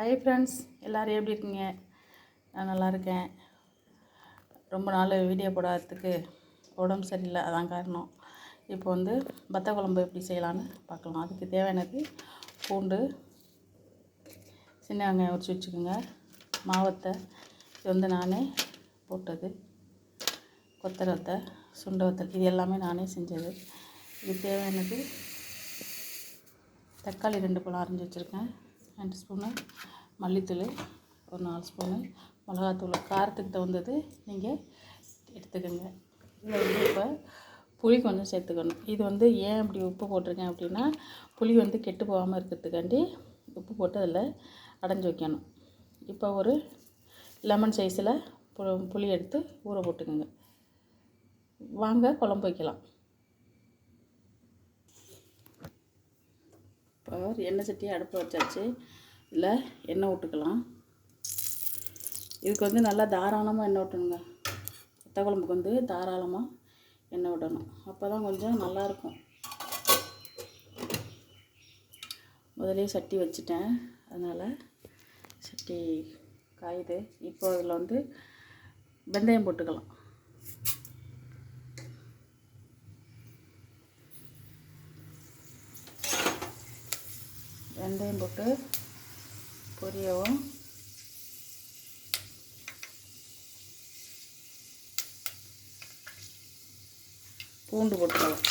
Hi friends எல்லோரும் எப்படி இருக்கீங்க? நான் நல்லா இருக்கேன். ரொம்ப நாள் வீடியோ போடாததுக்கு உடம்பு சரியில்லை அதான் காரணம். இப்போ வந்து பத்த குழம்பு எப்படி செய்யலான்னு பார்க்கலாம். அதுக்கு தேவையானது பூண்டு சின்ன வெங்காயம் உரிச்சு வச்சுக்கோங்க. மாவத்தை இது வந்து நானே போட்டது. கொத்தரத்தை வத்தை வத்தல் இது எல்லாமே நானே செஞ்சது. இது தேவையானது தக்காளி ரெண்டு பழம் அரைஞ்சி வச்சுருக்கேன். ரெண்டு ஸ்பூனு மல்லித்தூள் ஒரு நாலு ஸ்பூனு மிளகாத்தூள். காரத்துக்கு தகுந்தது நீங்கள் எடுத்துக்கோங்க. இதில் வந்து இப்போ புளி கொஞ்சம் சேர்த்துக்கணும். இது வந்து ஏன் இப்படி உப்பு போட்டிருக்கேன் அப்படின்னா புளி வந்து கெட்டு போகாமல் இருக்கிறதுக்காண்டி உப்பு போட்டு அதில் அடைஞ்சி வைக்கணும். இப்போ ஒரு லெமன் சைஸில் பு புளி எடுத்து ஊற போட்டுக்கோங்க. வாங்க குழம்பு வைக்கலாம். ஒரு எண்ணெய் சட்டியை அடுப்பு வச்சாச்சு. இல்லை எண்ணெய் விட்டுக்கலாம் இதுக்கு வந்து நல்லா தாராளமாக எண்ணெய் விட்டணுங்க வத்த குழம்புக்கு வந்து தாராளமாக எண்ணெய் விடணும் அப்போ தான் கொஞ்சம் நல்லாயிருக்கும் முதலே சட்டி வச்சுட்டேன். அதனால் சட்டி காயுது. இப்போ இதில் வந்து வெந்தயம் போட்டுக்கலாம். ரெண்டையும் போட்டு பொரியவும். பூண்டு போட்டுக்கலாம்.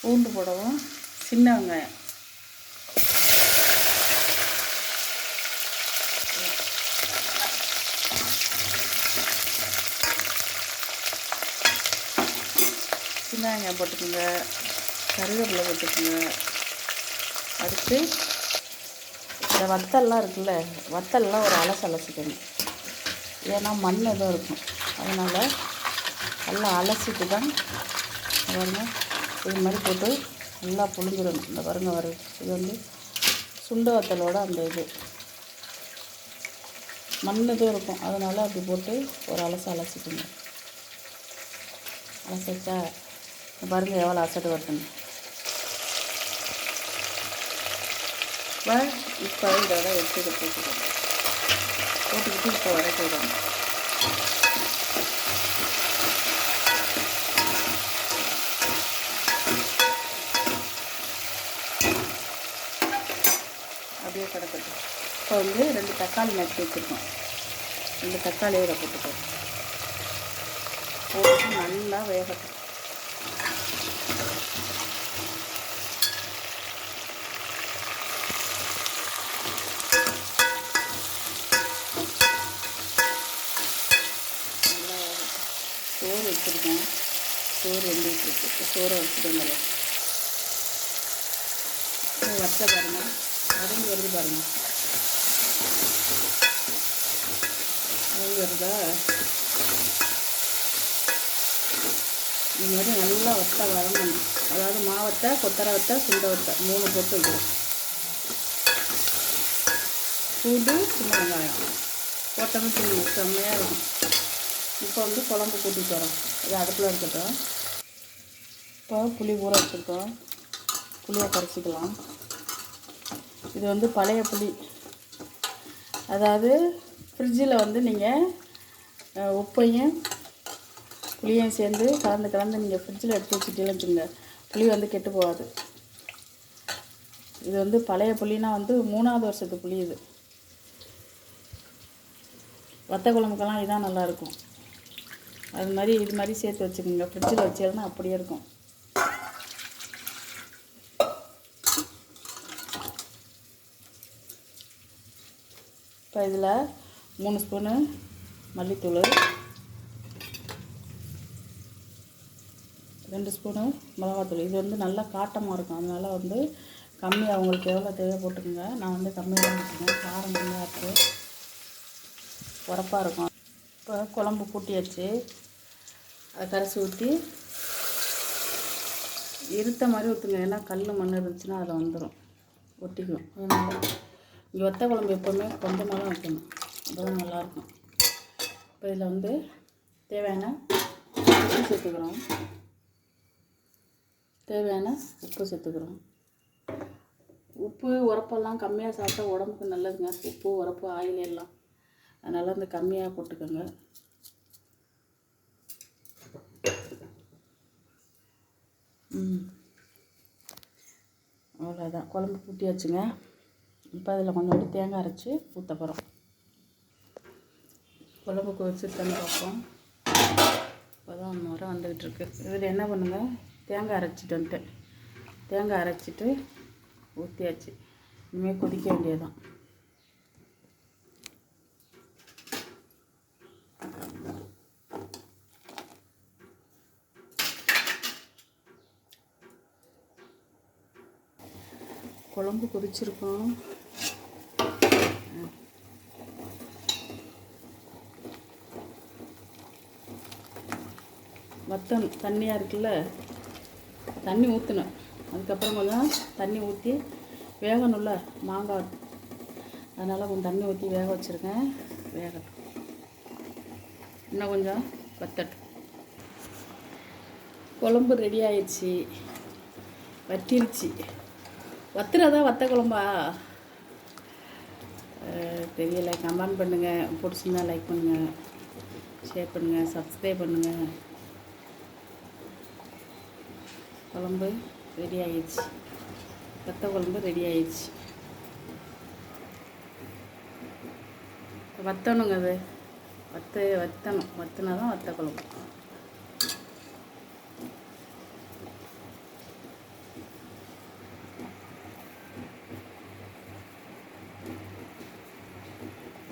பூண்டு போடவும். சின்ன வெங்காயம். வெங்காயம் போட்டுக்கோங்க. கருவேப்பிலை போட்டுக்கோங்க. அடுத்து இந்த வத்தல்லாம் இருக்குல்ல வத்தல்லாம் ஒரு அலசு அலசிக்கணும் ஏன்னா மண் எதுவும் இருக்கும். அதனால் நல்லா அலசிட்டு தான் பாருங்க இது மாதிரி போட்டு நல்லா புழிஞ்சிடணும். இந்த பாருங்க வர இது வந்து சுண்ட வத்தலோட அந்த இது. மண் எதுவும் இருக்கும். அதனால் அப்படி போட்டு ஒரு அலசு அலசிக்கணும் அலசிச்சா பாருங்க எவ்வளோ அசட்டு வருதுன்னு இப்போ இப்போ இதோட எடுத்து போட்டுக்கணும் போட்டுக்கிட்டு இப்போ வர போயிடுவாங்க அப்படியே கிடக்கட்டும். இப்போ வந்து ரெண்டு தக்காளி நட்டு வச்சுருக்கோம். ரெண்டு தக்காளியை இதை போட்டுக்கோ போட்டு நல்லா வேகட்டும் நல்லா வேகட்டும் சோறு வச்சுருக்கேன். சோறு வெந்துட்டு இருக்கு சோறை வச்சுட்டு வச்ச பாருங்க. அரைஞ்சி வருது பாருங்க. அரைஞ்சி வருதா? இது மாதிரி நல்லா வத்த வதங்கணும் அதாவது மாவத்தை கொத்தரை வத்தை சுண்ட வத்தை. மூணு போட்டு விடுவோம் பூண்டு சின்ன வெங்காயம். போட்டோம்னு செம்மையாக இருக்கும். இப்போ வந்து குழம்பு கூட்டிட்டு வரோம். இது அடுப்பில் இருக்கட்டும் இப்போ புளி ஊற வச்சுருக்கோம். புளியை கரைச்சிக்கலாம் இது வந்து பழைய புளி. அதாவது ஃப்ரிட்ஜில் வந்து நீங்கள் உப்பையும் புளியும் சேர்ந்து கலந்து கலந்து நீங்கள் ஃப்ரிட்ஜில் எடுத்து வச்சுட்டீங்கன்னு வச்சுங்க புளி வந்து கெட்டு போகாது. இது வந்து பழைய புளினா வந்து மூணாவது வருஷத்து புளி இது. வத்த குழம்புக்கெல்லாம் இதான் நல்லாயிருக்கும் அது மாதிரி இது மாதிரி சேர்த்து வச்சுக்கோங்க. ஃப்ரிட்ஜில் வச்சேன்னா அப்படியே இருக்கும். இப்போ இதில் மூணு ஸ்பூனு மல்லித்தூள் ரெண்டு ஸ்பூனு மிளகாத்தூள். இது வந்து நல்லா காட்டமாக இருக்கும். அதனால் வந்து கம்மி அவங்களுக்கு எவ்வளோ தேவை போட்டுக்கோங்க. நான் வந்து கம்மியாக தான் காரம் கம்மியாக இருக்குது உரப்பாக இருக்கும். இப்போ குழம்பு கூட்டியாச்சு. அதை கரைச்சி ஊற்றி இருத்த மாதிரி ஊற்றுங்க ஏன்னா கல் மண் இருந்துச்சுன்னா அதில் வந்துடும் ஒட்டிக்கும் அதனால் இங்கே வத்த குழம்பு எப்போவுமே கொஞ்சமாக தான் வைக்கணும். அப்போ தான் நல்லாயிருக்கும். இப்போ இதில் வந்து தேவையான உப்பு சேர்த்துக்கிறோம். தேவையான உப்பு சேர்த்துக்கிறோம். உப்பு உரப்பெல்லாம் கம்மியாக சாப்பிட்டா உடம்புக்கு நல்லதுங்க. உப்பு உரப்பு ஆயில் எல்லாம். அதனால் அந்த கம்மியாக போட்டுக்கோங்க. அவ்வளோதான் குழம்பு கூட்டியாச்சுங்க இப்போ அதில் கொஞ்சோண்டு தேங்காய் அரைச்சி ஊற்ற போகிறோம் குழம்பு கொதிச்சு தண்ணி பார்ப்போம். இப்போ தான் முறை வந்துக்கிட்டு இருக்கு. இதில் என்ன பண்ணுங்க? தேங்காய் அரைச்சிட்டு வந்துட்டேன் தேங்காய் அரைச்சிட்டு ஊற்றியாச்சு இனிமேல் கொதிக்க வேண்டியதுதான். குழம்பு கொதிச்சிருக்கோம். வத்தணும் தண்ணியாக இருக்குல்ல? தண்ணி ஊற்றணும் அதுக்கப்புறம் கொஞ்சம் தண்ணி ஊற்றி வேகணும்ல மாங்காய். அதனால் கொஞ்சம் தண்ணி ஊற்றி வேக வச்சுருக்கேன். வேகட்டும். இன்னும் கொஞ்சம் வத்தட்டும். குழம்பு ரெடி ஆயிடுச்சு. வத்திருச்சு. வத்துறதா வத்த குழம்பா? அஹ் தெரியல. கமெண்ட் பண்ணுங்கள் பிடிச்சிருந்தா லைக் பண்ணுங்கள் ஷேர் பண்ணுங்கள் சப்ஸ்கிரைப் பண்ணுங்கள் குழம்பு ரெடி ஆயிடுச்சு. வத்த குழம்பு ரெடி ஆயிடுச்சு. வத்தணுங்க அது. வத்த வத்தணும். வத்துனா தான் வத்த குழம்பு.